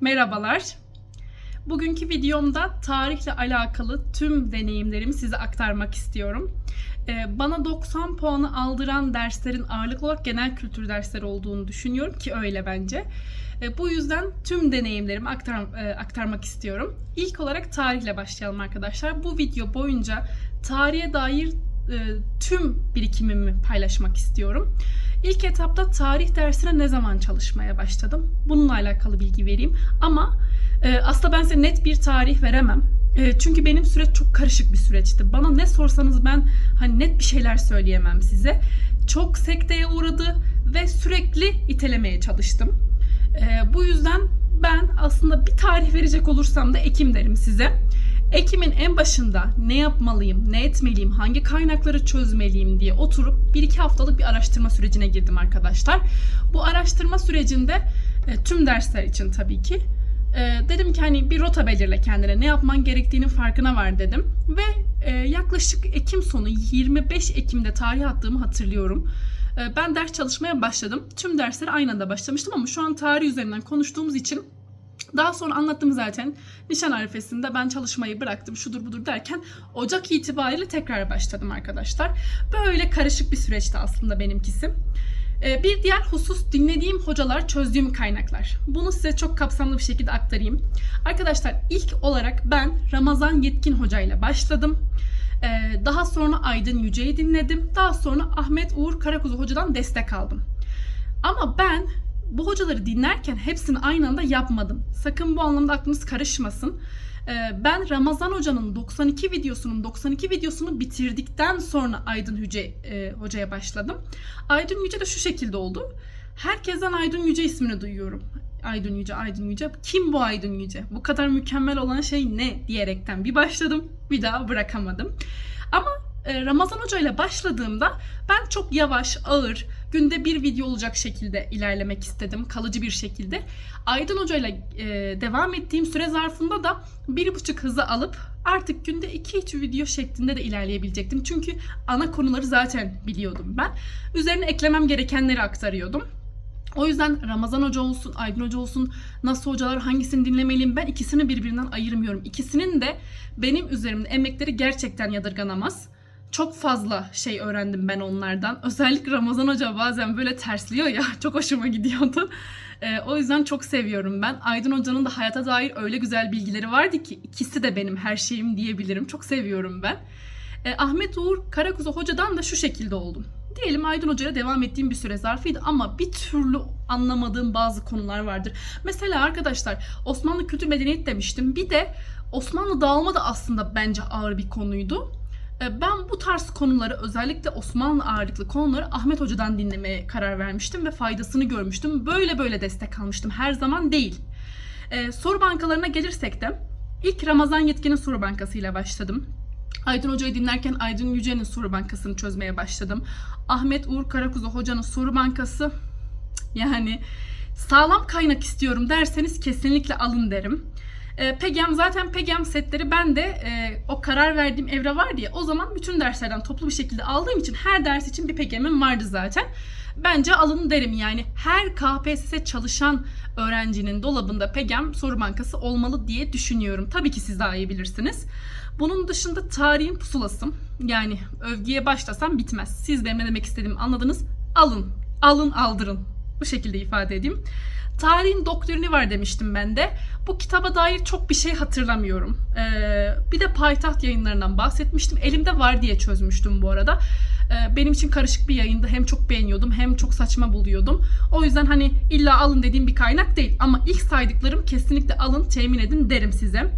Merhabalar. Bugünkü videomda tarihle alakalı tüm deneyimlerimi size aktarmak istiyorum. Ee, Bana 90 puanı aldıran derslerin ağırlıklı olarak genel kültür dersleri olduğunu düşünüyorum ki öyle bence. Ee, Bu yüzden tüm deneyimlerimi aktar, e, aktarmak istiyorum. İlk olarak tarihle başlayalım arkadaşlar. Bu video boyunca tarihe dair tüm birikimimi paylaşmak istiyorum. İlk etapta tarih dersine ne zaman çalışmaya başladım? Bununla alakalı bilgi vereyim. Ama e, aslında ben size net bir tarih veremem. E, çünkü benim süreç çok karışık bir süreçti. Bana ne sorsanız ben hani net bir şeyler söyleyemem size. Çok sekteye uğradı ve sürekli itelemeye çalıştım. E, bu yüzden ben aslında bir tarih verecek olursam da Ekim derim size. Ekim'in en başında ne yapmalıyım, ne etmeliyim, hangi kaynakları çözmeliyim diye oturup bir iki haftalık bir araştırma sürecine girdim arkadaşlar. Bu araştırma sürecinde e, tüm dersler için tabii ki e, dedim ki hani bir rota belirle kendine ne yapman gerektiğinin farkına var dedim ve e, yaklaşık Ekim sonu 25 Ekim'de tarih attığımı hatırlıyorum. Ben ders çalışmaya başladım. Tüm derslere aynı anda başlamıştım ama şu an tarih üzerinden konuştuğumuz için daha sonra anlattım zaten. Nişan arifesinde ben çalışmayı bıraktım şudur budur derken Ocak itibariyle tekrar başladım arkadaşlar. Böyle karışık bir süreçti aslında benimkisi. Ee, Bir diğer husus dinlediğim hocalar, çözdüğüm kaynaklar. Bunu size çok kapsamlı bir şekilde aktarayım. Arkadaşlar ilk olarak ben Ramazan Yetkin Hoca ile başladım. Ee, Daha sonra Aydın Yüce'yi dinledim. Daha sonra Ahmet Uğur Karakuzu Hoca'dan destek aldım. Ama ben bu hocaları dinlerken hepsini aynı anda yapmadım. Sakın bu anlamda aklınız karışmasın. Ee, Ben Ramazan Hoca'nın 92 videosunun 92 videosunu bitirdikten sonra Aydın Yüce e, Hoca'ya başladım. Aydın Yüce de şu şekilde oldu. Herkesten Aydın Yüce ismini duyuyorum. Aydın Yüce, Aydın Yüce. Kim bu Aydın Yüce? Bu kadar mükemmel olan şey ne diyerekten bir başladım. Bir daha bırakamadım. Ama e, Ramazan Hoca ile başladığımda ben çok yavaş, ağır, günde bir video olacak şekilde ilerlemek istedim. Kalıcı bir şekilde. Aydın Hoca ile devam ettiğim süre zarfında da bir buçuk hızı alıp artık günde 2-3 video şeklinde de ilerleyebilecektim. Çünkü ana konuları zaten biliyordum ben. Üzerine eklemem gerekenleri aktarıyordum. O yüzden Ramazan Hoca olsun, Aydın Hoca olsun, nasıl hocalar hangisini dinlemeliyim ben ikisini birbirinden ayırmıyorum. İkisinin de benim üzerimde emekleri gerçekten yadırganamaz. Çok fazla şey öğrendim ben onlardan. Özellikle Ramazan Hoca bazen böyle tersliyor ya çok hoşuma gidiyordu. Ee, o yüzden çok seviyorum ben. Aydın Hoca'nın da hayata dair öyle güzel bilgileri vardı ki ikisi de benim her şeyim diyebilirim. Çok seviyorum ben. Ee, Ahmet Uğur Karakuzu Hoca'dan da şu şekilde oldum. Diyelim Aydın Hoca'yla devam ettiğim bir süre zarfıydı ama bir türlü anlamadığım bazı konular vardır. Mesela arkadaşlar Osmanlı Kültür Medeniyet demiştim. Bir de Osmanlı dağılma da aslında bence ağır bir konuydu. Ee, Ben bu tarz konuları özellikle Osmanlı ağırlıklı konuları Ahmet Hoca'dan dinlemeye karar vermiştim ve faydasını görmüştüm. Böyle böyle destek almıştım. Her zaman değil. Ee, soru bankalarına gelirsek de ilk Ramazan Yetkin'in soru bankasıyla başladım. Aydın Hoca'yı dinlerken Aydın Yüce'nin soru bankasını çözmeye başladım. Ahmet Uğur Karakuzu Hoca'nın soru bankası yani sağlam kaynak istiyorum derseniz kesinlikle alın derim. E, Pegem zaten Pegem setleri ben de e, o karar verdiğim evre vardı ya o zaman bütün derslerden toplu bir şekilde aldığım için her ders için bir Pegem'im vardı zaten. Bence alın derim yani her KPSS çalışan öğrencinin dolabında Pegem soru bankası olmalı diye düşünüyorum. Tabii ki siz daha iyi bilirsiniz. Bunun dışında tarihin pusulası yani övgüye başlasam bitmez. Siz benim ne demek istediğimi anladınız. Alın, alın aldırın. Bu şekilde ifade edeyim. Tarihin doktrini var demiştim ben de. Bu kitaba dair çok bir şey hatırlamıyorum. Ee, bir de payitaht yayınlarından bahsetmiştim. Elimde var diye çözmüştüm bu arada. Ee, benim için karışık bir yayında hem çok beğeniyordum hem çok saçma buluyordum. O yüzden hani illa alın dediğim bir kaynak değil. Ama ilk saydıklarım kesinlikle alın temin edin derim size.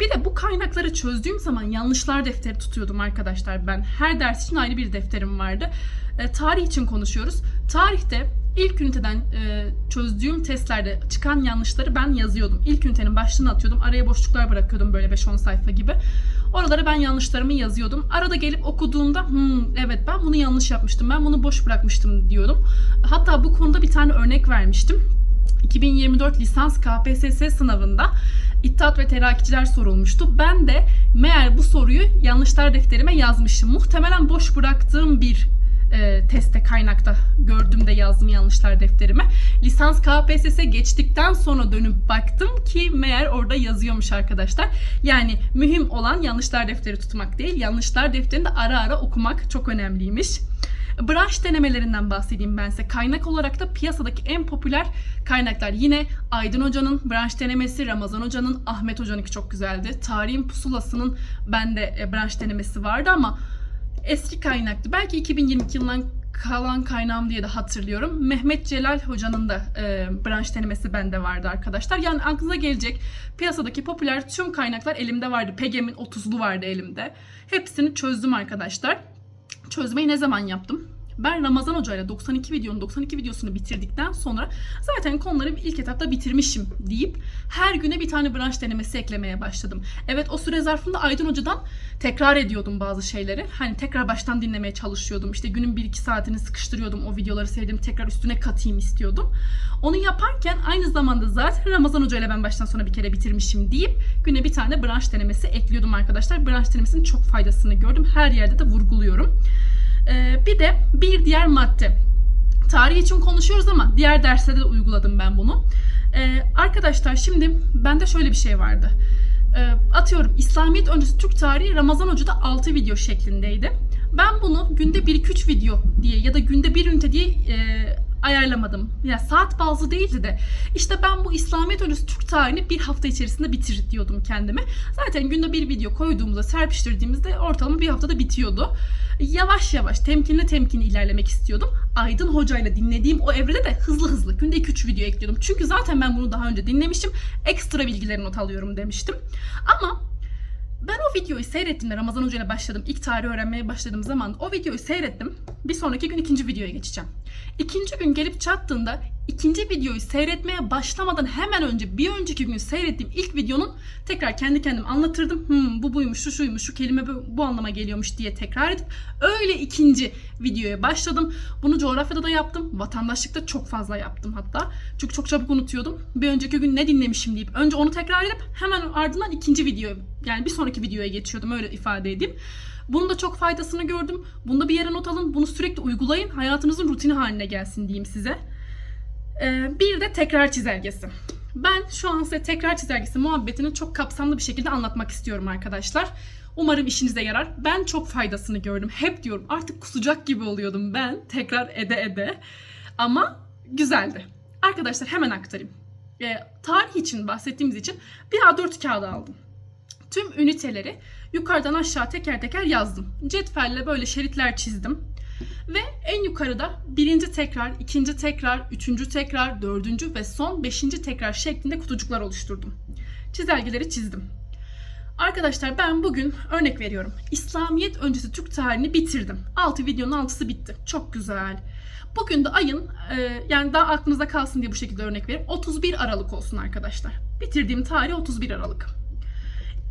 Bir de bu kaynakları çözdüğüm zaman yanlışlar defteri tutuyordum arkadaşlar ben. Her ders için ayrı bir defterim vardı. E, tarih için konuşuyoruz. Tarihte ilk üniteden e, çözdüğüm testlerde çıkan yanlışları ben yazıyordum. İlk ünitenin başlığını atıyordum. Araya boşluklar bırakıyordum böyle 5-10 sayfa gibi. Oralara ben yanlışlarımı yazıyordum. Arada gelip okuduğumda hmm, evet ben bunu yanlış yapmıştım. Ben bunu boş bırakmıştım diyordum. Hatta bu konuda bir tane örnek vermiştim. 2024 lisans KPSS sınavında İttihat ve Terakiciler sorulmuştu. Ben de meğer bu soruyu yanlışlar defterime yazmışım. Muhtemelen boş bıraktığım bir e, teste kaynakta gördüğümde yazdım yanlışlar defterime. Lisans KPSS geçtikten sonra dönüp baktım ki meğer orada yazıyormuş arkadaşlar. Yani mühim olan yanlışlar defteri tutmak değil, yanlışlar defterini de ara ara okumak çok önemliymiş. Branş denemelerinden bahsedeyim ben size. Kaynak olarak da piyasadaki en popüler kaynaklar. Yine Aydın Hoca'nın branş denemesi, Ramazan Hoca'nın, Ahmet Hoca'nınki çok güzeldi. Tarihin pusulasının bende e, branş denemesi vardı ama eski kaynaktı. Belki 2022 yılından kalan kaynağım diye de hatırlıyorum. Mehmet Celal Hoca'nın da e, branş denemesi bende vardı arkadaşlar. Yani aklınıza gelecek piyasadaki popüler tüm kaynaklar elimde vardı. PGM'in 30'lu vardı elimde. Hepsini çözdüm arkadaşlar. Çözmeyi ne zaman yaptım? Ben Ramazan Hoca ile 92 videonun 92 videosunu bitirdikten sonra zaten konuları ilk etapta bitirmişim deyip her güne bir tane branş denemesi eklemeye başladım. Evet o süre zarfında Aydın Hoca'dan tekrar ediyordum bazı şeyleri. Hani tekrar baştan dinlemeye çalışıyordum. İşte günün 1-2 saatini sıkıştırıyordum. O videoları sevdim tekrar üstüne katayım istiyordum. Onu yaparken aynı zamanda zaten Ramazan Hoca ile ben baştan sona bir kere bitirmişim deyip güne bir tane branş denemesi ekliyordum arkadaşlar. Branş denemesinin çok faydasını gördüm. Her yerde de vurguluyorum. Ee, bir de bir diğer madde. Tarih için konuşuyoruz ama diğer derslerde de uyguladım ben bunu. Ee, arkadaşlar şimdi bende şöyle bir şey vardı. Ee, atıyorum İslamiyet öncesi Türk tarihi Ramazan Hoca'da 6 video şeklindeydi. Ben bunu günde 1-2-3 video diye ya da günde bir ünite diye e, ayarlamadım. Ya saat bazlı değildi de işte ben bu İslamiyet öncesi Türk tarihini bir hafta içerisinde bitir diyordum kendime. Zaten günde bir video koyduğumuzda serpiştirdiğimizde ortalama bir haftada bitiyordu. Yavaş yavaş temkinli temkinli ilerlemek istiyordum. Aydın Hoca ile dinlediğim o evrede de hızlı hızlı günde 2-3 video ekliyordum. Çünkü zaten ben bunu daha önce dinlemişim. Ekstra bilgileri not alıyorum demiştim. Ama ben o videoyu seyrettiğimde Ramazan Hoca ile başladım. İlk tarih öğrenmeye başladığım zaman o videoyu seyrettim. Bir sonraki gün ikinci videoya geçeceğim. İkinci gün gelip çattığında ikinci videoyu seyretmeye başlamadan hemen önce bir önceki gün seyrettiğim ilk videonun tekrar kendi kendim anlatırdım. Hmm, bu buymuş, şu şuymuş, şu kelime bu, bu anlama geliyormuş diye tekrar edip öyle ikinci videoya başladım. Bunu coğrafyada da yaptım. Vatandaşlıkta çok fazla yaptım hatta. Çünkü çok çabuk unutuyordum. Bir önceki gün ne dinlemişim deyip önce onu tekrar edip hemen ardından ikinci video yani bir sonraki videoya geçiyordum öyle ifade edeyim. Bunun da çok faydasını gördüm. Bunu da bir yere not alın. Bunu sürekli uygulayın. Hayatınızın rutini haline gelsin diyeyim size. Ee, bir de tekrar çizelgesi. Ben şu an size tekrar çizelgesi muhabbetini çok kapsamlı bir şekilde anlatmak istiyorum arkadaşlar. Umarım işinize yarar. Ben çok faydasını gördüm. Hep diyorum artık kusacak gibi oluyordum ben tekrar ede ede. Ama güzeldi. Arkadaşlar hemen aktarayım. Ee, tarih için bahsettiğimiz için bir A4 kağıdı aldım. Tüm üniteleri yukarıdan aşağı teker teker yazdım. Cetvelle böyle şeritler çizdim. Ve en yukarıda birinci tekrar, ikinci tekrar, üçüncü tekrar, dördüncü ve son beşinci tekrar şeklinde kutucuklar oluşturdum. Çizelgeleri çizdim. Arkadaşlar ben bugün örnek veriyorum. İslamiyet öncesi Türk tarihini bitirdim. 6 videonun 6'sı bitti. Çok güzel. Bugün de ayın e, yani daha aklınızda kalsın diye bu şekilde örnek vereyim. 31 Aralık olsun arkadaşlar. Bitirdiğim tarih 31 Aralık.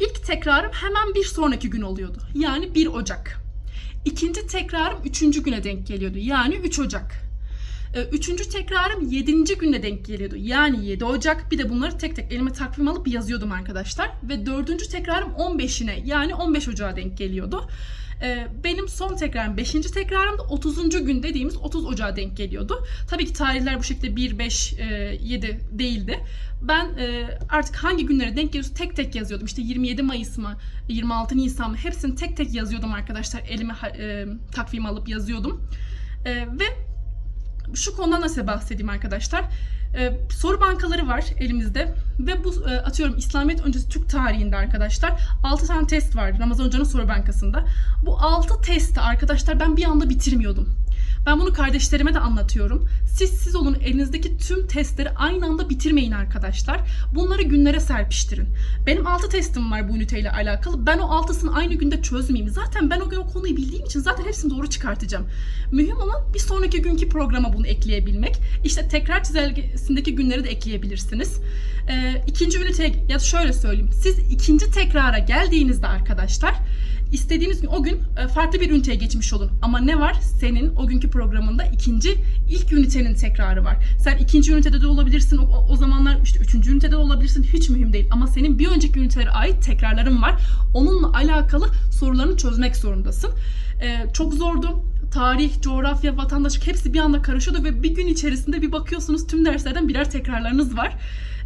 İlk tekrarım hemen bir sonraki gün oluyordu. Yani 1 Ocak. İkinci tekrarım üçüncü güne denk geliyordu. Yani 3 Ocak. Ee, üçüncü tekrarım yedinci güne denk geliyordu. Yani 7 Ocak. Bir de bunları tek tek elime takvim alıp yazıyordum arkadaşlar. Ve dördüncü tekrarım 15'ine yani 15 Ocak'a denk geliyordu. Ee, benim son tekrarım 5. tekrarım da 30. gün dediğimiz 30 Ocak'a denk geliyordu. Tabii ki tarihler bu şekilde 1, 5, 7 değildi. Ben e, artık hangi günlere denk geliyorsa tek tek yazıyordum. İşte 27 Mayıs mı, 26 Nisan mı hepsini tek tek yazıyordum arkadaşlar. Elime e, takvim alıp yazıyordum. E, ve şu konudan nasıl bahsedeyim arkadaşlar. Ee, soru bankaları var elimizde ve bu e, atıyorum İslamiyet öncesi Türk tarihinde arkadaşlar 6 tane test var Ramazan Hoca'nın soru bankasında. Bu 6 testi arkadaşlar ben bir anda bitirmiyordum. Ben bunu kardeşlerime de anlatıyorum. Siz siz olun elinizdeki tüm testleri aynı anda bitirmeyin arkadaşlar. Bunları günlere serpiştirin. Benim 6 testim var bu üniteyle alakalı. Ben o 6'sını aynı günde çözmeyeyim. Zaten ben o gün o konuyu bildiğim için zaten hepsini doğru çıkartacağım. Mühim olan bir sonraki günkü programa bunu ekleyebilmek. İşte tekrar çizelgesindeki günleri de ekleyebilirsiniz. Ee, ikinci üniteye ya şöyle söyleyeyim. Siz ikinci tekrara geldiğinizde arkadaşlar istediğiniz gün o gün e, farklı bir üniteye geçmiş olun. Ama ne var? Senin o günkü programında ikinci ilk ünitenin tekrarı var. Sen ikinci ünitede de olabilirsin. O, o zamanlar işte üçüncü ünitede de olabilirsin. Hiç mühim değil. Ama senin bir önceki ünitelere ait tekrarların var. Onunla alakalı sorularını çözmek zorundasın. Ee, çok zordu tarih, coğrafya, vatandaşlık hepsi bir anda karışıyordu ve bir gün içerisinde bir bakıyorsunuz tüm derslerden birer tekrarlarınız var.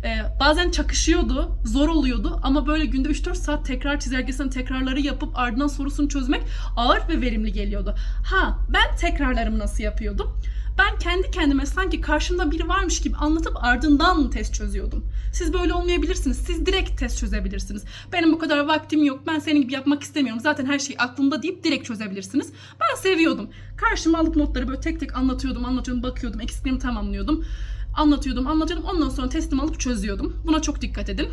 Ee, bazen çakışıyordu, zor oluyordu ama böyle günde 3-4 saat tekrar çizelgesinin tekrarları yapıp ardından sorusunu çözmek ağır ve verimli geliyordu. Ha ben tekrarlarımı nasıl yapıyordum? Ben kendi kendime sanki karşımda biri varmış gibi anlatıp ardından test çözüyordum. Siz böyle olmayabilirsiniz. Siz direkt test çözebilirsiniz. Benim bu kadar vaktim yok. Ben senin gibi yapmak istemiyorum. Zaten her şey aklımda deyip direkt çözebilirsiniz. Ben seviyordum. Karşıma alıp notları böyle tek tek anlatıyordum, anlatıyordum, bakıyordum, eksiklerimi tamamlıyordum. Anlatıyordum, anlatıyordum. Ondan sonra teslim alıp çözüyordum. Buna çok dikkat edin.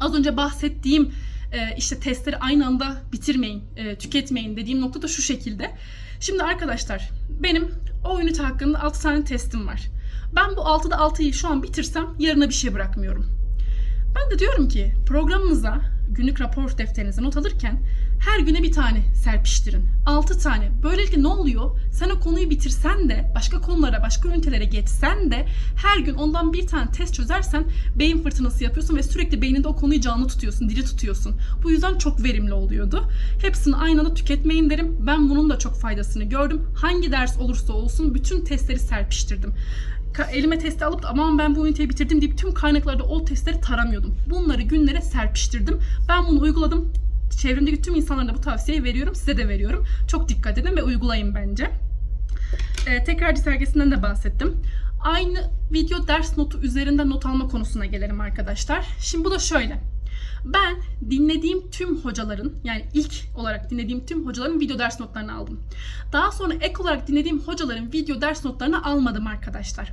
Az önce bahsettiğim e, işte testleri aynı anda bitirmeyin, e, tüketmeyin dediğim nokta da şu şekilde. Şimdi arkadaşlar benim o ünite hakkında 6 tane testim var. Ben bu 6'da 6'yı şu an bitirsem yarına bir şey bırakmıyorum. Ben de diyorum ki programınıza günlük rapor defterinize not alırken her güne bir tane serpiştirin. 6 tane. Böylelikle ne oluyor? Sen o konuyu bitirsen de başka konulara, başka ünitelere geçsen de her gün ondan bir tane test çözersen beyin fırtınası yapıyorsun ve sürekli beyninde o konuyu canlı tutuyorsun, diri tutuyorsun. Bu yüzden çok verimli oluyordu. Hepsini aynı anda tüketmeyin derim. Ben bunun da çok faydasını gördüm. Hangi ders olursa olsun bütün testleri serpiştirdim elime testi alıp da aman ben bu üniteyi bitirdim deyip tüm kaynaklarda o testleri taramıyordum. Bunları günlere serpiştirdim. Ben bunu uyguladım. Çevremdeki tüm insanlara da bu tavsiyeyi veriyorum. Size de veriyorum. Çok dikkat edin ve uygulayın bence. Ee, tekrar sergisinden de bahsettim. Aynı video ders notu üzerinden not alma konusuna gelelim arkadaşlar. Şimdi bu da şöyle. Ben dinlediğim tüm hocaların yani ilk olarak dinlediğim tüm hocaların video ders notlarını aldım. Daha sonra ek olarak dinlediğim hocaların video ders notlarını almadım arkadaşlar.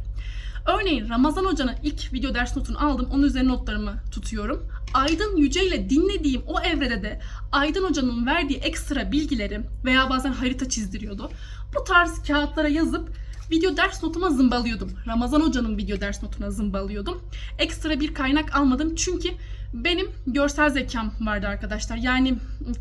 Örneğin Ramazan Hoca'nın ilk video ders notunu aldım. Onun üzerine notlarımı tutuyorum. Aydın Yüce ile dinlediğim o evrede de Aydın Hoca'nın verdiği ekstra bilgileri veya bazen harita çizdiriyordu. Bu tarz kağıtlara yazıp video ders notuma zımbalıyordum. Ramazan Hoca'nın video ders notuna zımbalıyordum. Ekstra bir kaynak almadım çünkü benim görsel zekam vardı arkadaşlar. Yani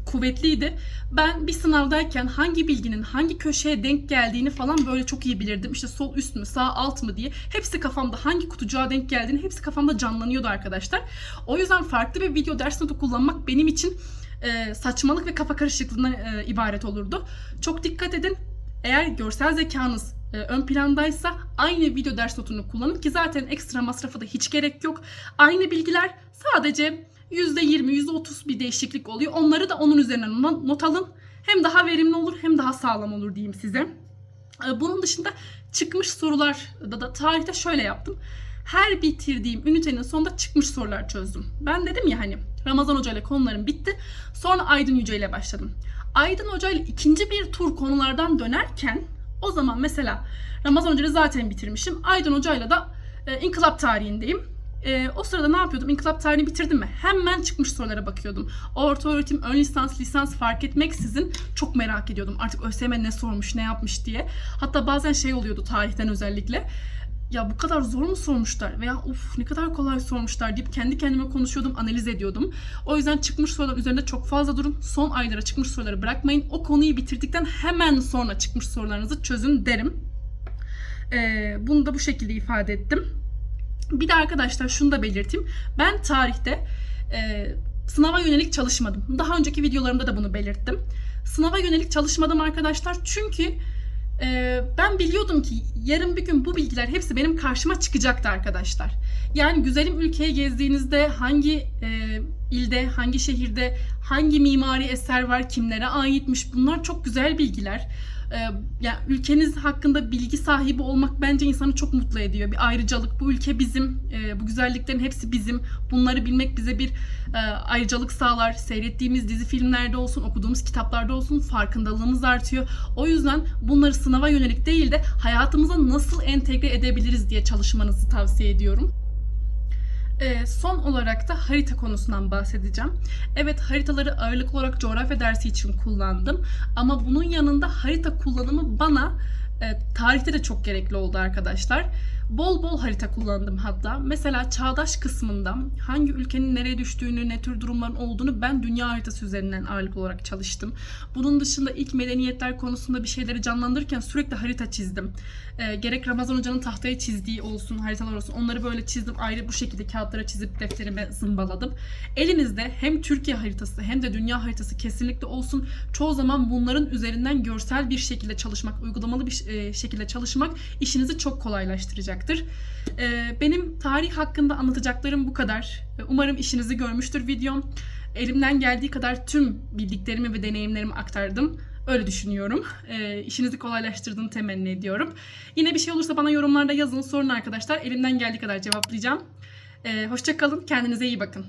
kuvvetliydi. Ben bir sınavdayken hangi bilginin hangi köşeye denk geldiğini falan böyle çok iyi bilirdim. İşte sol üst mü, sağ alt mı diye. Hepsi kafamda hangi kutucuğa denk geldiğini hepsi kafamda canlanıyordu arkadaşlar. O yüzden farklı bir video ders notu kullanmak benim için e, saçmalık ve kafa karışıklığından e, ibaret olurdu. Çok dikkat edin. Eğer görsel zekanız e, ön plandaysa aynı video ders notunu kullanın ki zaten ekstra masrafa da hiç gerek yok. Aynı bilgiler sadece %20, %30 bir değişiklik oluyor. Onları da onun üzerine no- not alın. Hem daha verimli olur hem daha sağlam olur diyeyim size. E, Bunun dışında çıkmış sorular da, da tarihte şöyle yaptım. Her bitirdiğim ünitenin sonunda çıkmış sorular çözdüm. Ben dedim ya hani Ramazan Hoca ile konularım bitti. Sonra Aydın Yüce ile başladım. Aydın Hoca ile ikinci bir tur konulardan dönerken o zaman mesela Ramazan Hoca'yı zaten bitirmişim. Aydın Hoca'yla da e, inkılap tarihindeyim. E, o sırada ne yapıyordum? İnkılap tarihini bitirdim mi? Hemen çıkmış sorulara bakıyordum. Orta öğretim, ön lisans, lisans fark etmeksizin çok merak ediyordum. Artık ÖSYM ne sormuş, ne yapmış diye. Hatta bazen şey oluyordu tarihten özellikle. Ya bu kadar zor mu sormuşlar veya uf ne kadar kolay sormuşlar deyip kendi kendime konuşuyordum, analiz ediyordum. O yüzden çıkmış sorular üzerinde çok fazla durun. Son aylara çıkmış soruları bırakmayın. O konuyu bitirdikten hemen sonra çıkmış sorularınızı çözün derim. Ee, bunu da bu şekilde ifade ettim. Bir de arkadaşlar şunu da belirteyim. Ben tarihte e, sınava yönelik çalışmadım. Daha önceki videolarımda da bunu belirttim. Sınava yönelik çalışmadım arkadaşlar çünkü e, ben biliyordum ki yarın bir gün bu bilgiler hepsi benim karşıma çıkacaktı arkadaşlar. Yani güzelim ülkeyi gezdiğinizde hangi e, ilde, hangi şehirde, hangi mimari eser var, kimlere aitmiş bunlar çok güzel bilgiler. E, yani ülkeniz hakkında bilgi sahibi olmak bence insanı çok mutlu ediyor. Bir ayrıcalık. Bu ülke bizim, e, bu güzelliklerin hepsi bizim. Bunları bilmek bize bir e, ayrıcalık sağlar. Seyrettiğimiz dizi filmlerde olsun, okuduğumuz kitaplarda olsun farkındalığımız artıyor. O yüzden bunları sınava yönelik değil de hayatımıza nasıl entegre edebiliriz diye çalışmanızı tavsiye ediyorum. Ee, son olarak da harita konusundan bahsedeceğim. Evet haritaları ağırlıklı olarak coğrafya dersi için kullandım. Ama bunun yanında harita kullanımı bana e, tarihte de çok gerekli oldu arkadaşlar. Bol bol harita kullandım hatta. Mesela çağdaş kısmında hangi ülkenin nereye düştüğünü, ne tür durumların olduğunu ben dünya haritası üzerinden ağırlık olarak çalıştım. Bunun dışında ilk medeniyetler konusunda bir şeyleri canlandırırken sürekli harita çizdim. Ee, gerek Ramazan Hoca'nın tahtaya çizdiği olsun, haritalar olsun onları böyle çizdim. Ayrı bu şekilde kağıtlara çizip defterime zımbaladım. Elinizde hem Türkiye haritası hem de dünya haritası kesinlikle olsun. Çoğu zaman bunların üzerinden görsel bir şekilde çalışmak, uygulamalı bir e, şekilde çalışmak işinizi çok kolaylaştıracaktır. Ee, benim tarih hakkında anlatacaklarım bu kadar. Ee, Umarım işinizi görmüştür videom. Elimden geldiği kadar tüm bildiklerimi ve deneyimlerimi aktardım. Öyle düşünüyorum. Ee, işinizi kolaylaştırdığını temenni ediyorum. Yine bir şey olursa bana yorumlarda yazın, sorun arkadaşlar. Elimden geldiği kadar cevaplayacağım. Ee, hoşça kalın, kendinize iyi bakın.